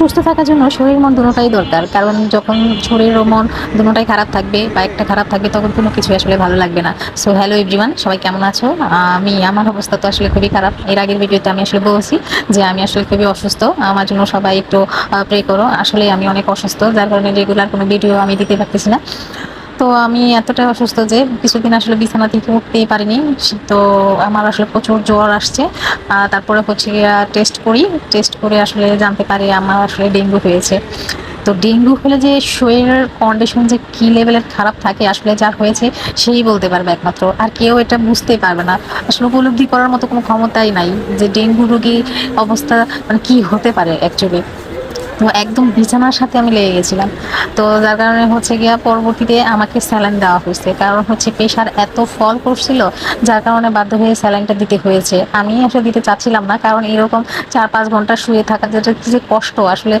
সুস্থ থাকার জন্য শরীর মন দুটাই দরকার। কারণ যখন শরীর ও মন দুটাই খারাপ থাকবে বা একটা খারাপ থাকবে, তখন কোনো কিছু আসলে ভালো লাগবে না। সো হ্যালো এভরিওয়ান সবাই কেমন আছো? আমি, আমার অবস্থা তো আসলে খুবই খারাপ। এর আগের ভিডিওতে আমি আসলে বলছি যে আমি আসলে খুবই অসুস্থ। আমার জন্য সবাই একটু প্রে করো। আসলে আমি অনেক অসুস্থ, যার কারণে রেগুলার কোনো ভিডিও আমি দিতে পারতেছি না। তো আমি এতটা অসুস্থ যে কিছুদিন আসলে বিছানা থেকে উঠতেই পারিনি। তো আমার আসলে প্রচুর জ্বর আসছে। তারপরে হচ্ছে টেস্ট করি। টেস্ট করে আসলে জানতে পারি আমার আসলে ডেঙ্গু হয়েছে। তো ডেঙ্গু হলে যে শরীরের কন্ডিশন যে কি লেভেলের খারাপ থাকে, আসলে যা হয়েছে সেই বলতে পারবে একমাত্র। আর কেউ এটা বুঝতেই পারবে না। আসলে উপলব্ধি করার মতো কোনো ক্ষমতাই নাই যে ডেঙ্গু রোগী অবস্থা মানে কী হতে পারে অ্যাকচুয়ালি তো একদম বিছানার সাথে আমি লেগে গেছিলাম। তো যার কারণে হচ্ছে গিয়া পরবর্তীতে আমাকে স্যালাইন দেওয়া হয়েছে। কারণ হচ্ছে প্রেশার এত ফল করছিল, যার কারণে বাধ্য হয়ে স্যালাইনটা দিতে হয়েছে। আমি আসলে দিতে চাচ্ছিলাম না, কারণ এরকম চার পাঁচ ঘণ্টা শুয়ে থাকা যেটা যে কষ্ট, আসলে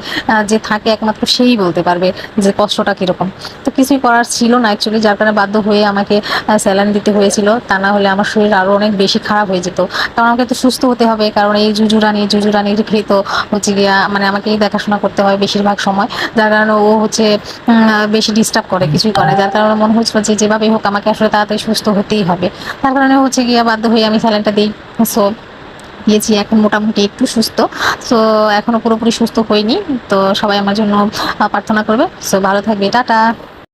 যে থাকে একমাত্র সেই বলতে পারবে যে কষ্টটা কীরকম। তো কিছুই করার ছিল না অ্যাকচুয়ালি যার কারণে বাধ্য হয়ে আমাকে স্যালাইন দিতে হয়েছিল। তা না হলে আমার শরীর আরও অনেক বেশি খারাপ হয়ে যেত। কারণ আমাকে তো সুস্থ হতে হবে, কারণ এই জুজুরানি জুজুরানি রেখেই তো হচ্ছে গিয়া মানে আমাকেই দেখাশোনা করতে হয় বেশিরভাগ সময়। যার কারণে ও হচ্ছে বেশি ডিস্টার্ব করে, কিছুই করে যার কারণে মনে হচ্ছিল যে যেভাবে হোক আমাকে আসলে তাড়াতাড়ি সুস্থ হতেই হবে। তার কারণে হচ্ছে গিয়ে বাধ্য হয়ে আমি স্যালাইনটা দিই। সো দিয়েছি এখন মোটামুটি একটু সুস্থ। সো এখনও পুরোপুরি সুস্থ হইনি। তো সবাই আমার জন্য প্রার্থনা করবে। সো ভালো থাকবে। টাটা।